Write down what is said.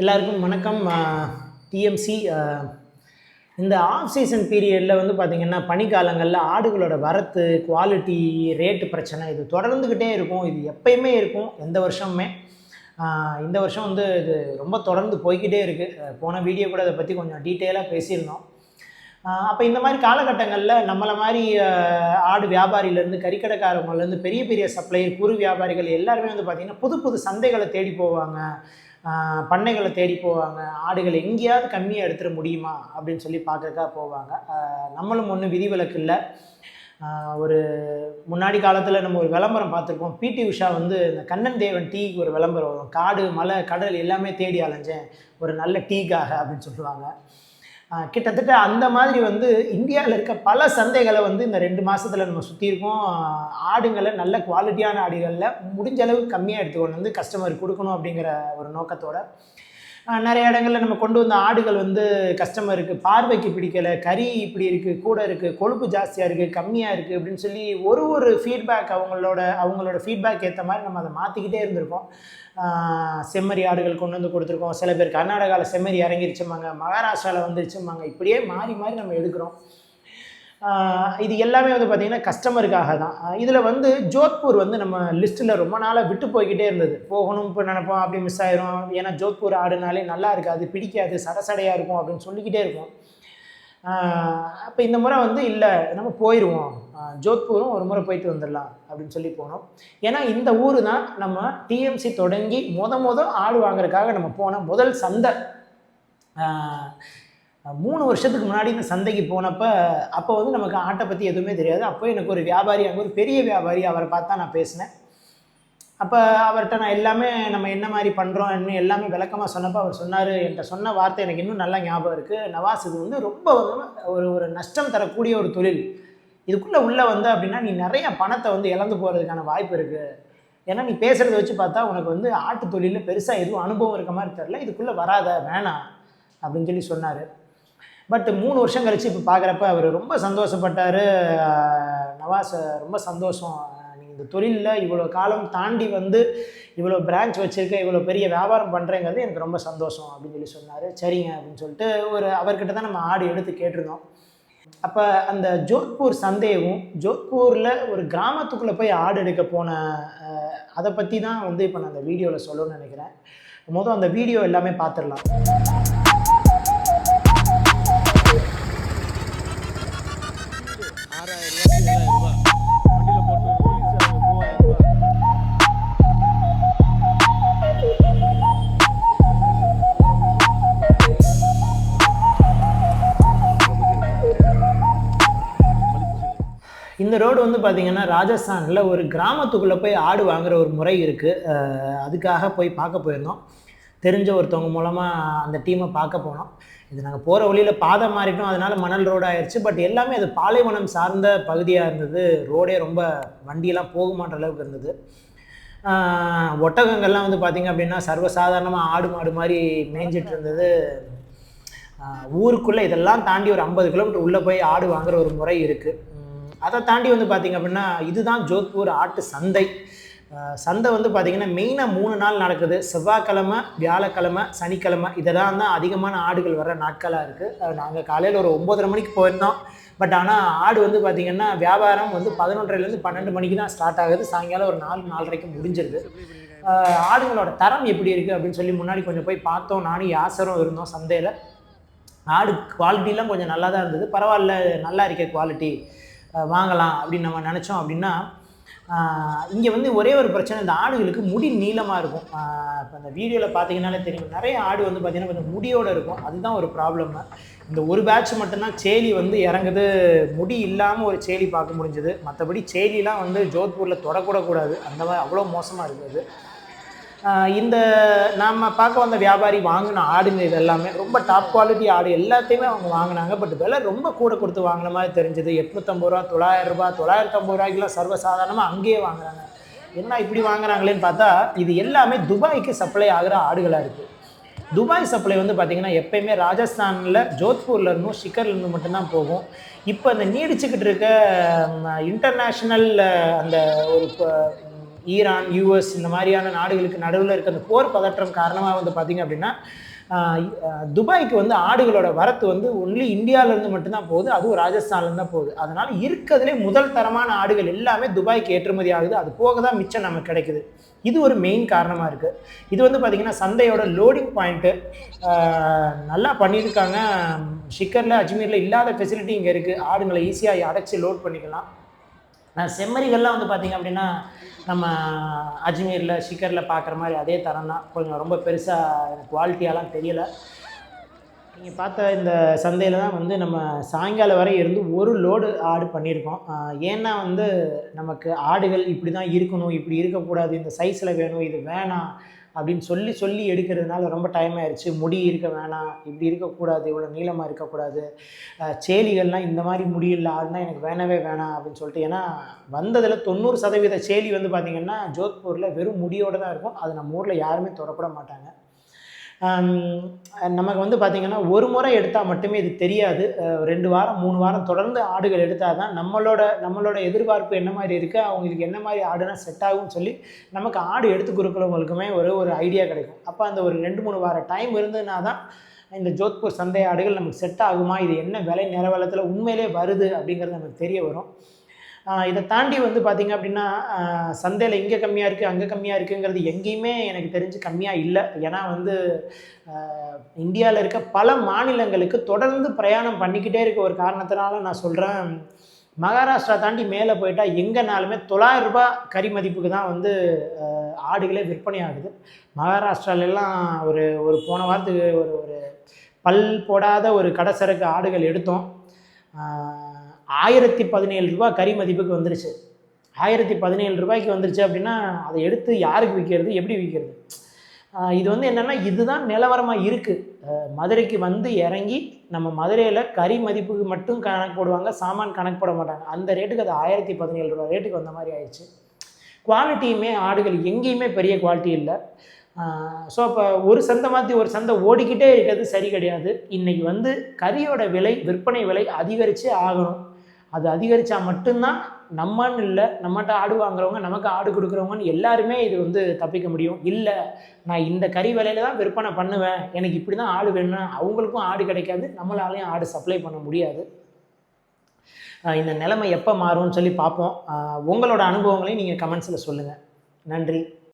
எல்லாருக்கும் வணக்கம். டிஎம்சி இந்த ஆஃப் சீசன் பீரியடில் வந்து பார்த்திங்கன்னா பனிக்காலங்களில் ஆடுகளோட வரத்து குவாலிட்டி ரேட்டு பிரச்சனை இது தொடர்ந்துக்கிட்டே இருக்கும். இது எப்பயுமே இருக்கும். எந்த வருஷமுமே. இந்த வருஷம் வந்து இது ரொம்ப தொடர்ந்து போய்க்கிட்டே இருக்குது போன வீடியோ கூட அதை பற்றி கொஞ்சம் டீட்டெயிலாக பேசியிருந்தோம். அப்போ இந்த மாதிரி காலகட்டங்களில் நம்மளை மாதிரி ஆடு வியாபாரியிலேருந்து கறிக்கடைக்காரவங்கலேருந்து பெரிய பெரிய சப்ளையர் குறு வியாபாரிகள் எல்லாருமே வந்து பார்த்திங்கன்னா புது புது சந்தைகளை தேடி போவாங்க. பண்ணைகளை தேடி போவாங்க. ஆடுகள் எங்கேயாவது கம்மியாக எடுத்துட முடியுமா? அப்படின்னு சொல்லி பார்க்கறக்கா போவாங்க. நம்மளும் ஒன்றும் விதிவிலக்கு இல்லை. ஒரு முன்னாடி காலத்தில் நம்ம ஒரு விளம்பரம் பார்த்துருப்போம். பிடி உஷா வந்து இந்த கண்ணன் தேவன் டீக்கு ஒரு விளம்பரம் வரும். காடு மலை கடல் எல்லாமே தேடி அலைஞ்சேன். ஒரு நல்ல டீக்காக அப்படின்னு சொல்லுவாங்க. கிட்டத்தட்ட அந்த மாதிரி வந்து இந்தியாவில் இருக்க பல சந்தைகளை வந்து இந்த ரெண்டு மாதத்தில் நம்ம சுற்றியிருக்கோம் ஆடுங்களை நல்ல குவாலிட்டியான ஆடுகளில் முடிஞ்ச அளவு கம்மியாக எடுத்துக்கொண்டு வந்து கஸ்டமருக்கு கொடுக்கணும் அப்படிங்கிற ஒரு நோக்கத்தோட. நிறைய இடங்களில் நம்ம கொண்டு வந்த ஆடுகள் வந்து கஸ்டமருக்கு பார்வைக்கு பிடிக்கலை கறி இப்படி இருக்குது கூட இருக்குது கொழுப்பு ஜாஸ்தியாக இருக்குது கம்மியாக இருக்குது அப்படின்னு சொல்லி ஒரு ஒரு ஃபீட்பேக் அவங்களோட அவங்களோட ஃபீட்பேக் ஏற்ற மாதிரி நம்ம அதை மாற்றிக்கிட்டே இருந்திருக்கோம். செம்மறி ஆடுகள் கொண்டு வந்து கொடுத்துருக்கோம். சில பேர் கர்நாடகாவில் செம்மறி இறங்கிருச்சுமாங்க மகாராஷ்டிராவில் வந்துருச்சுமாங்க இப்படியே மாறி மாறி நம்ம எடுக்கிறோம். இது எல்லாமே வந்து பார்த்திங்கன்னா கஸ்டமருக்காக தான். இதில் வந்து ஜோத்பூர் வந்து நம்ம லிஸ்ட்டில் ரொம்ப நாளாக விட்டு போய்கிட்டே இருந்தது. போகணும் இப்போ நினைப்போம் அப்படி மிஸ் ஆயிரும். ஏன்னா ஜோத்பூர் ஆடுனாலே நல்லா இருக்காது பிடிக்காது சடசடையாக இருக்கும் அப்படின்னு சொல்லிக்கிட்டே இருக்கும் அப்போ இந்த முறை வந்து இல்லை நம்ம போயிடுவோம் ஜோத்பூரும் ஒரு முறை போயிட்டு வந்துடலாம் அப்படின்னு சொல்லி போனோம். ஏன்னா இந்த ஊர் தான் நம்ம டிஎம்சி தொடங்கி முத முத ஆடு வாங்குறதுக்காக நம்ம போன முதல் சந்தை. மூணு வருஷத்துக்கு முன்னாடி இந்த சந்தைக்கு போனப்போ அப்போ வந்து நமக்கு ஆட்டை பற்றி எதுவுமே தெரியாது. அப்போ எனக்கு ஒரு வியாபாரி அங்கே ஒரு பெரிய வியாபாரி அவரை பார்த்தா நான் பேசினேன். அப்போ அவர்கிட்ட நான் எல்லாமே நம்ம என்ன மாதிரி பண்ணுறோம் இன்னும் எல்லாமே விளக்கமாக சொன்னப்போ அவர் சொன்னார் என்கிட்ட சொன்ன வார்த்தை எனக்கு இன்னும் நல்லா ஞாபகம் இருக்குது நவாஸ் இது வந்து ரொம்ப ஒரு ஒரு நஷ்டம் தரக்கூடிய ஒரு தொழில். இதுக்குள்ளே உள்ளே வந்த அப்படின்னா நீ நிறைய பணத்தை வந்து இழந்து போகிறதுக்கான வாய்ப்பு இருக்குது ஏன்னா நீ பேசுகிறத வச்சு பார்த்தா உனக்கு வந்து ஆட்டு தொழிலில் பெருசாக எதுவும் அனுபவம் இருக்க மாதிரி தெரில இதுக்குள்ளே வராத வேணாம். அப்படின்னு சொல்லி சொன்னார். பட் மூணு வருஷம் கழிச்சு இப்போ பார்க்குறப்ப அவர் ரொம்ப சந்தோஷப்பட்டார். நவாஸ் ரொம்ப சந்தோஷம். நீங்கள் இந்த தொழிலில் இவ்வளோ காலம் தாண்டி வந்து இவ்வளோ பிரான்ச் வச்சுருக்க இவ்வளோ பெரிய வியாபாரம் பண்ணுறேங்கிறது எனக்கு ரொம்ப சந்தோஷம் அப்படின்னு சொல்லி சொன்னார். சரிங்க அப்படின்னு சொல்லிட்டு ஒரு அவர்கிட்ட தான் நம்ம ஆடு எடுத்து கேட்டிருந்தோம். அப்போ அந்த ஜோத்பூர் சந்தேகம் ஜோத்பூரில் ஒரு கிராமத்துக்குள்ளே போய் ஆடு எடுக்க போன அதை பற்றி தான் வந்து இப்போ நான் அந்த வீடியோவில் சொல்லணும்னு நினைக்கிறேன். மொதல் அந்த வீடியோ எல்லாமே பார்த்துடலாம் இந்த ரோடு வந்து பார்த்திங்கன்னா ராஜஸ்தானில் ஒரு கிராமத்துக்குள்ளே போய் ஆடு வாங்குற ஒரு முறை இருக்குது அதுக்காக போய் பார்க்க போயிருந்தோம். தெரிஞ்ச ஒருத்தவங்க மூலமாக அந்த டீமை பார்க்க போனோம். இது நாங்கள் போகிற வழியில் பாதை மாறிட்டோம். அதனால் மணல் ரோடு ஆயிடுச்சு பட் எல்லாமே அது பாலைவனம் சார்ந்த பகுதியாக இருந்தது. ரோடே ரொம்ப வண்டியெல்லாம் போக மாட்ட அளவுக்கு இருந்தது. ஒட்டகங்கள்லாம் வந்து பார்த்திங்க அப்படின்னா சர்வசாதாரணமாக ஆடு மாடு மாதிரி மேய்ஞ்சிட்டு இருந்தது. ஊருக்குள்ளே இதெல்லாம் தாண்டி ஒரு ஐம்பது கிலோமீட்டர் உள்ளே போய் ஆடு வாங்குற ஒரு முறை இருக்குது அதை தாண்டி வந்து பார்த்திங்க அப்படின்னா இதுதான் ஜோத்பூர் ஆட்டு சந்தை. சந்தை வந்து பார்த்திங்கன்னா மெயினாக மூணு நாள் நடக்குது. செவ்வாய்க்கிழமை வியாழக்கிழமை சனிக்கிழமை இதெல்லாம் தான் அதிகமான ஆடுகள் வர நாட்களாக இருக்குது நாங்கள் காலையில் ஒரு ஒம்போதரை மணிக்கு போயிருந்தோம். பட் ஆனால் ஆடு வந்து பார்த்திங்கன்னா வியாபாரம் வந்து பதினொன்றரைலேருந்து பன்னெண்டு மணிக்கு தான் ஸ்டார்ட் ஆகுது. சாயங்காலம் ஒரு நாலு நாலரைக்கு முடிஞ்சிருது. ஆடுகளோட தரம் எப்படி இருக்குது அப்படின்னு சொல்லி முன்னாடி கொஞ்சம் போய் பார்த்தோம். நானும் யாசரும் இருந்தோம் சந்தையில். ஆடு குவாலிட்டிலாம் கொஞ்சம் நல்லா தான் இருந்தது. பரவாயில்ல நல்லா இருக்கே குவாலிட்டி வாங்கலாம் அப்படின்னு நம்ம நினச்சோம் அப்படின்னா இங்கே வந்து ஒரே ஒரு பிரச்சனை இந்த ஆடுகளுக்கு முடி நீளமாக இருக்கும். இப்போ இந்த வீடியோவில் பார்த்தீங்கன்னாலே தெரியும். நிறைய ஆடு வந்து பார்த்திங்கன்னா கொஞ்சம் முடியோடு இருக்கும். அதுதான் ஒரு ப்ராப்ளம் இந்த ஒரு பேட்ச் மட்டும்தான் சேலி வந்து இறங்குது. முடி இல்லாமல் ஒரு சேலி பார்க்க முடிஞ்சது. மற்றபடி சேலிலாம் வந்து ஜோத்பூரில் தொடக்கூடக்கூடாது. அந்த மாதிரி அவ்வளோ மோசமாக இருக்குது இந்த நாம் பார்க்க வந்த வியாபாரி வாங்கின ஆடுங்க இது எல்லாமே ரொம்ப டாப் குவாலிட்டி ஆடு எல்லாத்தையுமே அவங்க வாங்கினாங்க. பட் விலை ரொம்ப கூட கொடுத்து வாங்கின மாதிரி தெரிஞ்சது. எட்நூற்றம்பது ரூபா தொள்ளாயிரம் ரூபாய் தொள்ளாயிரத்தம்பது ரூபாய்க்குலாம் சர்வசாதாரணமாக அங்கேயே வாங்குறாங்க. என்ன இப்படி வாங்குறாங்களேன்னு பார்த்தா இது எல்லாமே துபாய்க்கு சப்ளை ஆகிற ஆடுகளாக இருக்குது துபாய் சப்ளை வந்து பார்த்திங்கன்னா எப்பயுமே ராஜஸ்தானில் ஜோத்பூரில் இருந்தும் ஷிக்கர்ல இருந்து மட்டும்தான் போகும். இப்போ அந்த நீடிச்சுக்கிட்டு இருக்க இன்டர்நேஷ்னல் அந்த ஒரு ஈரான் யூஎஸ் இந்த மாதிரியான நாடுகளுக்கு நடுவில் இருக்க அந்த போர் பதற்றம் காரணமாக வந்து பார்த்திங்க அப்படின்னா துபாய்க்கு வந்து ஆடுகளோட வரத்து வந்து ஒன்லி இந்தியாவிலேருந்து மட்டும்தான் போகுது அதுவும் ராஜஸ்தான்லேருந்து தான் போகுது. அதனால் இருக்கிறதுலே முதல் தரமான ஆடுகள் எல்லாமே துபாய்க்கு ஏற்றுமதி ஆகுது அது போக தான் மிச்சம் நமக்கு கிடைக்குது. இது ஒரு மெயின் காரணமாக இருக்குது இது வந்து பார்த்திங்கன்னா சந்தையோட லோடிங் பாயிண்ட்டு நல்லா பண்ணியிருக்காங்க. ஷிக்கரில் அஜ்மீரில் இல்லாத ஃபெசிலிட்டி இங்கே இருக்குது ஆடுங்களை ஈஸியாக அடைச்சி லோட் பண்ணிக்கலாம். நான் செம்மறிகள்லாம் வந்து பார்த்திங்க அப்படின்னா நம்ம அஜ்மீரில் ஷிக்கரில் பார்க்குற மாதிரி அதே தரம் தான். கொஞ்சம் ரொம்ப பெருசாக எனக்கு குவாலிட்டியாலாம் தெரியலை. நீங்கள் பார்த்த இந்த சந்தையில் தான் வந்து நம்ம சாயங்காலம் வரை இருந்து ஒரு லோடு ஆடு பண்ணியிருக்கோம். ஏன்னா வந்து நமக்கு ஆடுகள் இப்படி தான் இருக்கணும் இப்படி இருக்கக்கூடாது இந்த சைஸில் வேணும் இது வேணாம் அப்படின்னு சொல்லி சொல்லி எடுக்கிறதுனால ரொம்ப டைம் ஆயிடுச்சு முடி இருக்க வேணாம். இப்படி இருக்கக்கூடாது. இவ்வளோ நீளமாக இருக்கக்கூடாது. சேலிகள்லாம் இந்த மாதிரி முடியல ஆடுனா எனக்கு வேணவே வேணாம் அப்படின்னு சொல்லிட்டு ஏன்னா வந்ததில் தொண்ணூறு சதவீத சேலி வந்து பார்த்திங்கன்னா ஜோத்பூரில் வெறும் முடியோடு தான் இருக்கும். அது நம்ம ஊரில் யாருமே தொடக்கூட மாட்டாங்க. நமக்கு வந்து பார்த்திங்கன்னா ஒரு முறை எடுத்தால் மட்டுமே இது தெரியாது. ரெண்டு வாரம் மூணு வாரம் தொடர்ந்து ஆடுகள் எடுத்தால் தான் நம்மளோட நம்மளோட எதிர்பார்ப்பு என்ன மாதிரி இருக்குது அவங்களுக்கு என்ன மாதிரி ஆடுனா செட் ஆகும்னு சொல்லி நமக்கு ஆடு எடுத்து கொடுக்குறவங்களுக்குமே ஒரு ஒரு ஐடியா கிடைக்கும். அப்போ அந்த ஒரு ரெண்டு மூணு வார டைம் இருந்ததுனா தான் இந்த ஜோத்பூர் சந்தை ஆடுகள் நமக்கு செட் ஆகுமா இது என்ன விலை நிலவலத்தில் உண்மையிலே வருது அப்படிங்கிறது நமக்கு தெரிய வரும். இதை தாண்டி வந்து பார்த்திங்க அப்படின்னா சந்தையில் இங்கே கம்மியாக இருக்குது அங்கே கம்மியாக இருக்குங்கிறது எங்கேயுமே எனக்கு தெரிஞ்சு கம்மியாக இல்லை. ஏன்னா வந்து இந்தியாவில் இருக்க பல மாநிலங்களுக்கு தொடர்ந்து பிரயாணம் பண்ணிக்கிட்டே இருக்க ஒரு காரணத்தினால நான் சொல்கிறேன் மகாராஷ்டிரா தாண்டி மேலே போயிட்டால் எங்கேனாலுமே தொள்ளாயிரம் ரூபாய் கறி மதிப்புக்கு தான் வந்து ஆடுகளே விற்பனை ஆகுது. மகாராஷ்டிராலெல்லாம் ஒரு ஒரு போன வாரத்துக்கு ஒரு ஒரு பல் போடாத ஒரு கடைசரக்கு ஆடுகள் எடுத்தோம். ஆயிரத்தி பதினேழு ரூபா கறி மதிப்புக்கு வந்துருச்சு. ஆயிரத்தி பதினேழு ரூபாய்க்கு வந்துருச்சு அப்படின்னா அதை எடுத்து யாருக்கு விற்கிறது? எப்படி விற்கிறது? இது வந்து என்னென்னா இதுதான் நிலவரமாக இருக்குது மதுரைக்கு வந்து இறங்கி நம்ம மதுரையில் கறி மதிப்புக்கு மட்டும் கணக்கு போடுவாங்க சாமான் கணக்கு போட மாட்டாங்க. அந்த ரேட்டுக்கு அது ஆயிரத்தி பதினேழு ரூபா ரேட்டுக்கு வந்த மாதிரி ஆயிடுச்சு. குவாலிட்டியுமே ஆடுகள் எங்கேயுமே பெரிய குவாலிட்டி இல்லை. ஸோ அப்போ ஒரு சந்தை மாற்றி ஒரு சந்தை ஓடிக்கிட்டே இருக்கிறது சரி கிடையாது. இன்றைக்கி வந்து கறியோட விலை விற்பனை விலை அதிகரிச்சே ஆகணும். அது அதிகரித்தா மட்டும்தான் நம்மன்னு இல்லை நம்மகிட்ட ஆடு வாங்குறவங்க நமக்கு ஆடு கொடுக்குறவங்கன்னு எல்லாருமே இது வந்து தப்பிக்க முடியும். இல்லை நான் இந்த கறி விலையில தான் விற்பனை பண்ணுவேன். எனக்கு இப்படி தான் ஆடு வேணும்னா அவங்களுக்கும் ஆடு கிடைக்காது நம்மளாலையும் ஆடு சப்ளை பண்ண முடியாது. இந்த நிலைமை எப்போ மாறும்னு சொல்லி பார்ப்போம். உங்களோட அனுபவங்களையும் நீங்கள் கமெண்ட்ஸில் சொல்லுங்கள் நன்றி.